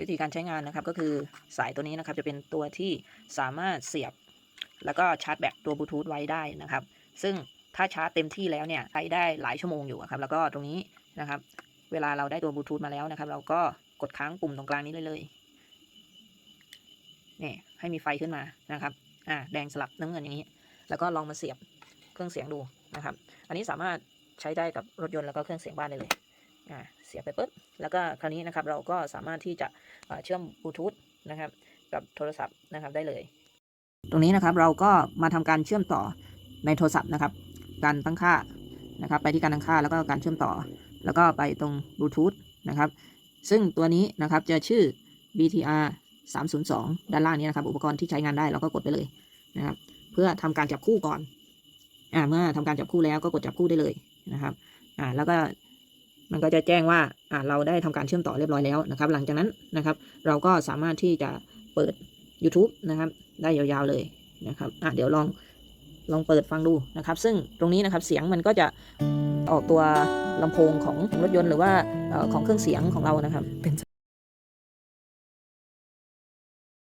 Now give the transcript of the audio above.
วิธีการใช้งานนะครับก็คือสายตัวนี้นะครับจะเป็นตัวที่สามารถเสียบ แล้วก็ชาร์จแบตตัวบลูทูธไว้ได้นะครับ ซึ่งถ้าชาร์จเต็มที่แล้วเนี่ยใช้ได้หลายชั่วโมงอยู่ครับแล้วก็ตรงนี้นะครับ เวลาเราได้ตัวบลูทูธมาแล้วนะครับ เราก็กดค้างปุ่มตรงกลางนี้เลยเลยนี่ให้มีไฟขึ้นมานะครับอ่าแดงสลับน้ำเงินอย่างนี้ แล้วก็ลองมาเสียบเครื่องเสียงดูนะครับ อันนี้สามารถใช้ได้กับรถยนต์แล้วก็เครื่องเสียงบ้านได้เลย เสียบไปปุ๊บ แล้วก็คราวนี้นะครับเราก็สามารถที่จะเชื่อมบลูทูธนะครับกับโทรศัพท์นะครับได้เลย ตรงนี้นะครับเราก็มาทำการเชื่อมต่อในโทรศัพท์นะครับ การตั้งค่านะครับ ไปที่การตั้งค่าแล้วก็การเชื่อมต่อ แล้วก็ไปตรงบลูทูธนะครับ ซึ่งตัวนี้นะครับจะชื่อ BTR 302 ด้านล่างนี้นะครับ อุปกรณ์ที่ใช้งานได้เราก็กดไปเลยนะครับ เพื่อทำการจับคู่ก่อนอ่าเมื่อทำการจับคู่แล้วก็กดจับคู่ได้เลยนะครับอ่าแล้วก็ มันก็จะแจ้งว่าอ่าเราได้ทำการเชื่อมต่อเรียบร้อยแล้วนะครับ หลังจากนั้นนะครับ เราก็สามารถที่จะเปิด YouTube นะครับ ได้ยาวๆเลยนะครับอ่าเดี๋ยวลองลองเปิดฟังดูนะครับ ซึ่งตรงนี้นะครับเสียงมันก็จะออกตัวลำโพงของรถยนต์หรือว่าของเครื่องเสียงของเรานะครับ